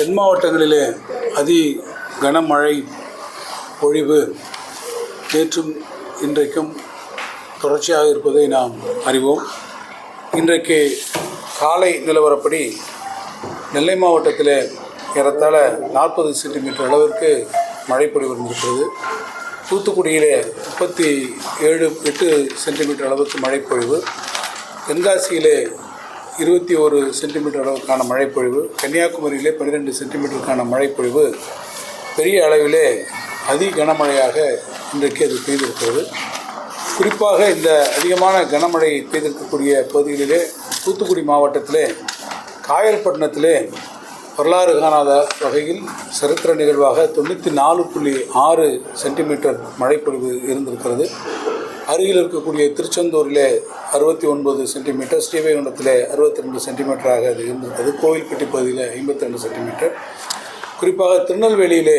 தென் மாவட்டங்களிலே அதி கனமழை பொழிவு நேற்றும் இன்றைக்கும் தொடர்ச்சியாக இருப்பதை நாம் அறிவோம். இன்றைக்கு காலை நிலவரப்படி நெல்லை மாவட்டத்தில் ஏறத்தாழ நாற்பது சென்டிமீட்டர் அளவிற்கு மழை பொழிவு இருந்திருக்கிறது. தூத்துக்குடியிலே முப்பத்தி ஏழு எட்டு சென்டிமீட்டர் அளவுக்கு மழைப்பொழிவு தென்காசியிலே இருபத்தி ஒரு சென்டிமீட்டர் அளவுக்கான மழைப்பொழிவு கன்னியாகுமரியிலே பன்னிரெண்டு சென்டிமீட்டருக்கான மழைப்பொழிவு பெரிய அளவிலே அதி கனமழையாக இன்றைக்கு அது பெய்திருக்கிறது. குறிப்பாக இந்த அதிகமான கனமழை பெய்திருக்கக்கூடிய பகுதிகளிலே தூத்துக்குடி மாவட்டத்திலே காயல்பட்டினத்திலே வரலாறு காணாத வகையில் சரித்திர நிகழ்வாக தொண்ணூற்றி நாலு புள்ளி ஆறு சென்டிமீட்டர் மழைப்பொழிவு இருந்திருக்கிறது. அருகில் இருக்கக்கூடிய திருச்செந்தூரிலே அறுபத்தி ஒன்பது சென்டிமீட்டர் ஸ்ரீவைகுண்டத்திலே அறுபத்தி ரெண்டு சென்டிமீட்டராக அது இருந்திருந்தது. கோவில்பட்டி பகுதியில் ஐம்பத்தி ரெண்டு சென்டிமீட்டர் குறிப்பாக திருநெல்வேலியிலே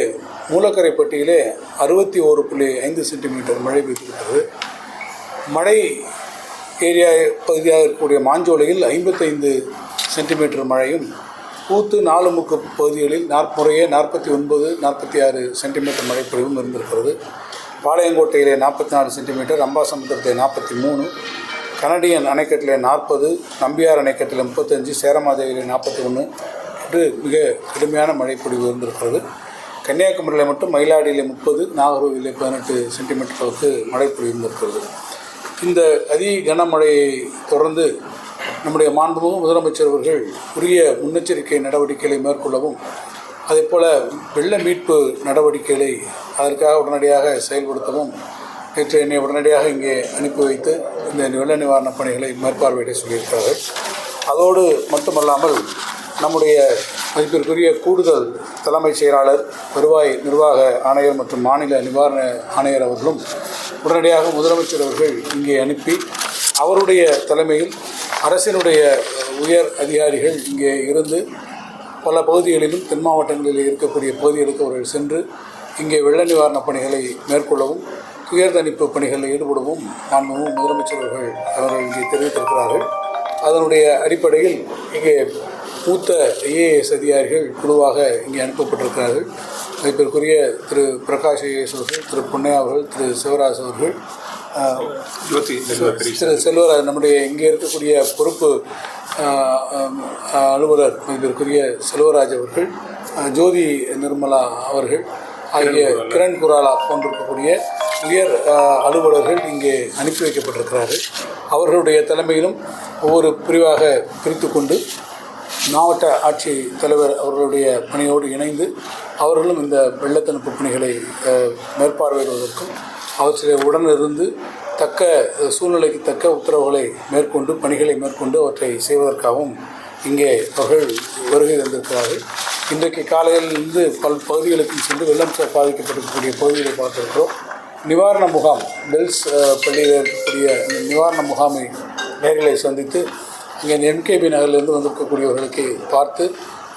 மூலக்கரைப்பட்டியிலே அறுபத்தி ஓரு புள்ளி ஐந்து சென்டிமீட்டர் மழை பெய்திருக்கிறது மழை ஏரியா பகுதியாக இருக்கக்கூடிய மாஞ்சோலையில் ஐம்பத்தைந்து சென்டிமீட்டர் மழையும் கூத்து நாலுமுக்கு பகுதிகளில் நாற்புறையே நாற்பத்தி ஒன்பது நாற்பத்தி ஆறு சென்டிமீட்டர் மழைப்பொழிவும் இருந்திருக்கிறது. பாளையங்கோட்டையிலே நாற்பத்தி நாலு சென்டிமீட்டர் அம்பாசமுத்திரத்தில் நாற்பத்தி மூணு கனடியன் அணைக்கட்டிலே நாற்பது நம்பியார் அணைக்கட்டில் முப்பத்தஞ்சு சேரமாதேவியிலே நாற்பத்தி ஒன்று என்று மிக கடுமையான மழைப்பொழிவு இருந்திருக்கிறது. கன்னியாகுமரியில் மட்டும் மயிலாடியிலே முப்பது நாகர்கோவிலே பதினெட்டு சென்டிமீட்டர் அளவுக்கு மழைப்பொழிவு இருந்திருக்கிறது. இந்த அதி கனமழையை தொடர்ந்து நம்முடைய மாண்புமிகு முதலமைச்சர் அவர்கள் உரிய முன்னெச்சரிக்கை நடவடிக்கைகளை மேற்கொள்ளவும் அதேபோல் வெள்ள மீட்பு நடவடிக்கைகளை அதற்காக உடனடியாக செயல்படுத்தவும் நேற்று என்னை உடனடியாக இங்கே அனுப்பி வைத்து இந்த வெள்ள நிவாரணப் பணிகளை மேற்பார்வையிட சொல்லியிருக்கிறார்கள். அதோடு மட்டுமல்லாமல் நம்முடைய மதிப்பிற்குரிய கூடுதல் தலைமைச் செயலாளர் வருவாய் நிர்வாக ஆணையர் மற்றும் மாநில நிவாரண ஆணையர் அவர்களும் உடனடியாக முதலமைச்சர் அவர்கள் இங்கே அனுப்பி அவருடைய தலைமையில் அரசினுடைய உயர் அதிகாரிகள் இங்கே இருந்து பல பகுதிகளிலும் தென் மாவட்டங்களில் இருக்கக்கூடிய பகுதிகளுக்கு அவர்கள் சென்று இங்கே வெள்ள நிவாரணப் பணிகளை மேற்கொள்ளவும் துயர் தணிப்பு பணிகளில் ஈடுபடவும் மாண்புமிகு முதலமைச்சர் அவர்கள் இங்கே தெரிவித்திருக்கிறார்கள். அதனுடைய அடிப்படையில் இங்கே மூத்த ஐஏஎஸ் அதிகாரிகள் குழுவாக இங்கே அனுப்பப்பட்டிருக்கிறார்கள். மதிப்பிற்குரிய திரு பிரகாஷ் ஐஏஎஸ் அவர்கள் திரு பொன்னையா அவர்கள் திரு சிவராஜ் அவர்கள் திரு செல்வராஜ் நம்முடைய இங்கே இருக்கக்கூடிய பொறுப்பு அலுவலர் மதிப்பிற்குரிய செல்வராஜ் அவர்கள் ஜோதி நிர்மலா அவர்கள் ஆகிய கிரண் குராலா. போன்றிருக்கக்கூடிய உயர் அலுவலர்கள் இங்கே அனுப்பி வைக்கப்பட்டிருக்கிறார்கள். அவர்களுடைய தலைமையிலும் ஒவ்வொரு பிரிவாக பிரித்து கொண்டு மாவட்ட ஆட்சி தலைவர் அவர்களுடைய பணியோடு இணைந்து அவர்களும் இந்த வெள்ளத்தடுப்பு பணிகளை மேற்பார்வையிடுவதற்கும் அவற்றிலே உடனிருந்து தக்க சூழ்நிலைக்கு தக்க உத்தரவுகளை மேற்கொண்டு பணிகளை மேற்கொண்டு அவற்றை செய்வதற்காகவும் இங்கே அவர்கள் வருகை தந்திருக்கிறார்கள். இன்றைக்கு காலையிலிருந்து பல் பகுதிகளுக்கும் சென்று வெள்ளம் பாதிக்கப்பட்டிருக்கக்கூடிய பகுதிகளை பார்த்திருக்கிறோம். நிவாரண முகாம் பெல்ஸ் பள்ளியில் இருக்கக்கூடிய இந்த நிவாரண முகாமை நேர்களை சந்தித்து இங்கே என்கேபி நகரிலிருந்து வந்திருக்கக்கூடியவர்களுக்கு பார்த்து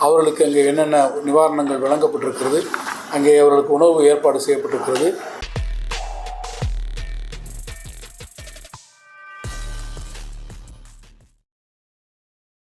அவர்களுக்கு அங்கே என்னென்ன நிவாரணங்கள் வழங்கப்பட்டிருக்கிறது அங்கே அவர்களுக்கு உணவு ஏற்பாடு செய்யப்பட்டிருக்கிறது